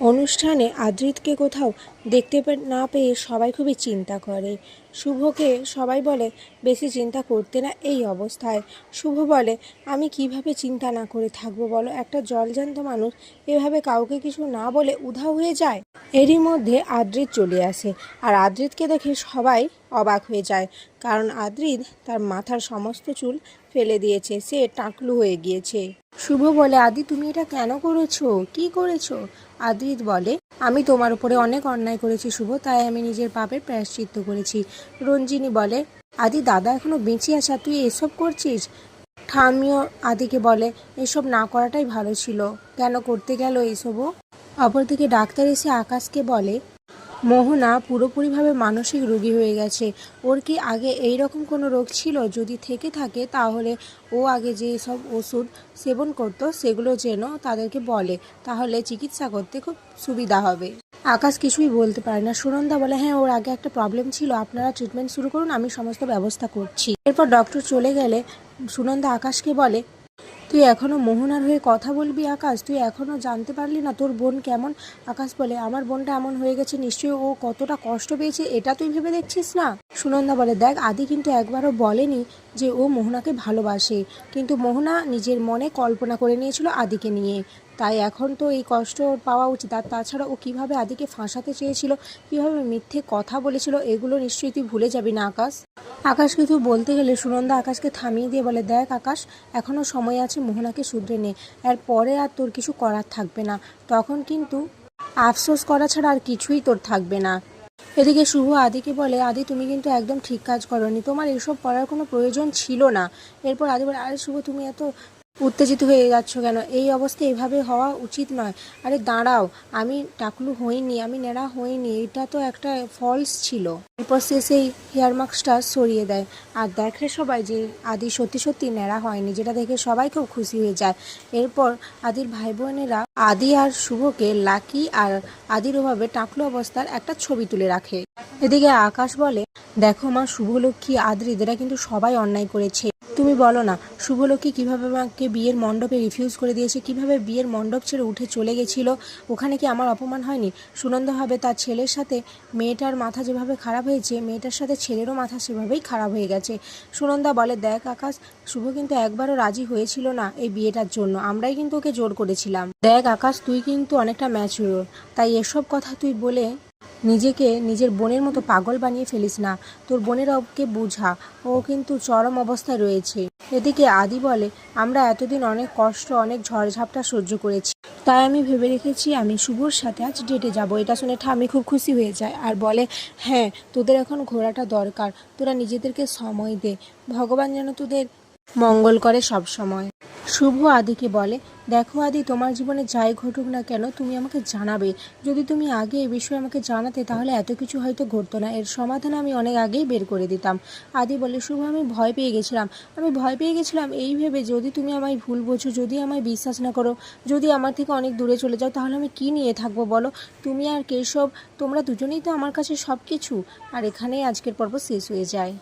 অনুষ্ঠানে আদ্রিতকে কোথাও দেখতে না পেয়ে সবাই খুবই চিন্তা করে। শুভকে সবাই বলে, বেশি চিন্তা করতে না এই অবস্থায় শুভ বলে, আমি কীভাবে চিন্তা না করে থাকব বলো? একটা জলজ্যান্ত মানুষ এভাবে কাউকে কিছু না বলে উধাও হয়ে যায়? এরই মধ্যে আদ্রিত চলে আসে আর আদ্রিতকে দেখে সবাই অবাক হয়ে যায়। কারণ আদ্রিত তার মাথার সমস্ত চুল ফেলে দিয়েছে, সে টাকলু হয়ে গিয়েছে। শুভ বলে, আদি, তুমি এটা কেন করেছ? কি করেছ? আদ্রিত বলে, আমি তোমার উপরে অনেক অন্যায় করেছি শুভ, তাই আমি নিজের পাপের প্রায়শ্চিত্ত করেছি। রঞ্জিনী বলে, আদি, দাদা, এখনও বেঁচে আসা তুই এসব করছিস? ঠামিও আদিকে বলে, এসব না করাটাই ভালো ছিল। কেন করতে গেল এসবও অপরদিকে ডাক্তার এসে আকাশকে বলে মোহনা পুরোপুরিভাবে মানসিক রোগী হয়ে গেছে। ওর কি আগে এই রকম কোনো রোগ ছিল? যদি থেকে থাকে তাহলে ও আগে যে সব ওষুধ সেবন করতো সেগুলো যেন তাদেরকে বলে। তাহলে চিকিৎসা করতে খুব সুবিধা হবে। আকাশ কিছুই বলতে পারে না। সুনন্দা বলে হ্যাঁ ওর আগে একটা প্রবলেম ছিল। আপনারা ট্রিটমেন্ট শুরু করুন, আমি সমস্ত ব্যবস্থা করছি। এরপর ডক্টর চলে গেলে সুনন্দা আকাশকে বলে তুই এখনও মোহনার হয়ে কথা বলবি আকাশ? তুই এখনও জানতে পারলি না তোর বোন কেমন? আকাশ বলে, আমার বোনটা এমন হয়ে গেছে, নিশ্চয়ই ও কতটা কষ্ট পেয়েছে, এটা তুই ভেবে দেখছিস না? সুনন্দা বলে, দেখ, আদি কিন্তু একবারও বলেনি যে ও মোহনাকে ভালোবাসে। কিন্তু মোহনা নিজের মনে কল্পনা করে নিয়েছিল আদিকে নিয়ে। তাই এখন তো এই কষ্ট পাওয়া উচিত। আর তাছাড়া ও কীভাবে আদিকে ফাঁসাতে চেয়েছিল, কীভাবে মিথ্যে কথা বলেছিল, এগুলো নিশ্চয়ই তুই ভুলে যাবি না আকাশ। আকাশ কিছু বলতে গেলে সুনন্দা আকাশকে থামিয়ে দিয়ে বলে, দেখ আকাশ এখনও সময় আছে মোহনাকে শুধরে নে। এর পরে আর তোর কিছু করার থাকবে না। তখন কিন্তু আফসোস করা ছাড়া আর কিছুই তোর থাকবে না। এদিকে শুভ আদিকে বলে, আদি, তুমি কিন্তু একদম ঠিক কাজ করনি। তোমার এসব করার কোনো প্রয়োজন ছিল না। এরপর আদি বলে, আরে শুভ, তুমি এত উত্তেজিত হয়ে যাচ্ছ কেন? এই অবস্থা এভাবে হওয়া উচিত নয়। আরে দাঁড়াও, আমি টাকলু হইনি, আমি নেড়া হইনি, এটা তো একটা ফলস ছিল। এরপর সে সেই হেয়ার মাস্কটা সরিয়ে দেয়। আর দেখে সবাই যে আদি সত্যি সত্যি নেড়া হয়নি, যেটা দেখে সবাই খুব খুশি হয়ে যায়। এরপর আদির ভাই বোনেরা আদি আর শুভকে লাকি আর আদির ওভাবে টাকলু অবস্থার একটা ছবি তুলে রাখে। এদিকে আকাশ বলে দেখো মা, শুভলক্ষ্মী আদ্রিদ এরা কিন্তু সবাই অন্যায় করেছে। তুমি বলো না, শুভলক্ষ্মী কীভাবে আমাকে বিয়ের মণ্ডপে রিফিউজ করে দিয়েছে? কীভাবে বিয়ের মণ্ডপ ছেড়ে উঠে চলে গেছিল? ওখানে কি আমার অপমান হয়নি? সুনন্দ হবে তার ছেলের সাথে মেয়েটার মাথা যেভাবে খারাপ হয়েছে, মেয়েটার সাথে ছেলেরও মাথা সেভাবেই খারাপ হয়ে গেছে। সুনন্দা বলে, দেখ আকাশ, শুভ কিন্তু একবারও রাজি হয়েছিল না এই বিয়েটার জন্য। আমরাই কিন্তু ওকে জোর করেছিলাম। দেখ আকাশ, তুই কিন্তু অনেকটা ম্যাচিওর তাই এসব কথা তুই বলে নিজেকে নিজের বোনের মতো পাগল বানিয়ে ফেলিস না। তোর বোনের ওকে বুঝা। ও কিন্তু চরম অবস্থায় রয়েছে। এদিকে আদি বলে, আমরা এতদিন অনেক কষ্ট, অনেক ঝড়ঝাপটা সহ্য করেছি। তাই আমি ভেবে রেখেছি আমি শুভর সাথে আজ ডেটে যাব। এটা শুনে ঠামি খুব খুশি হয়ে যায় আর বলে হ্যাঁ তোদের এখন ঘোরাটা দরকার। তোরা নিজেদেরকে সময় দে। ভগবান যেন তোদের মঙ্গল করে সব সময় শুভ আদিকে বলে, দেখো আদি, তোমার জীবনে যাই ঘটুক না কেন, তুমি আমাকে জানাবে। যদি তুমি আগে এই বিষয়ে আমাকে জানাতে, তাহলে এত কিছু হয়তো ঘটতো না। এর সমাধান আমি অনেক আগেই বের করে দিতাম। আদি বলে, শুভ, আমি ভয় পেয়ে গেছিলাম। আমি ভয় পেয়ে গেছিলাম এই ভেবে, যদি তুমি আমায় ভুল বোঝো, যদি আমায় বিশ্বাস না করো, যদি আমার থেকে অনেক দূরে চলে যাও, তাহলে আমি কি নিয়ে থাকব বলো? তুমি আর কেশব, তোমরা দুজনেই তো আমার কাছে সব কিছু আর এখানেই আজকের পর্ব শেষ হয়ে যায়।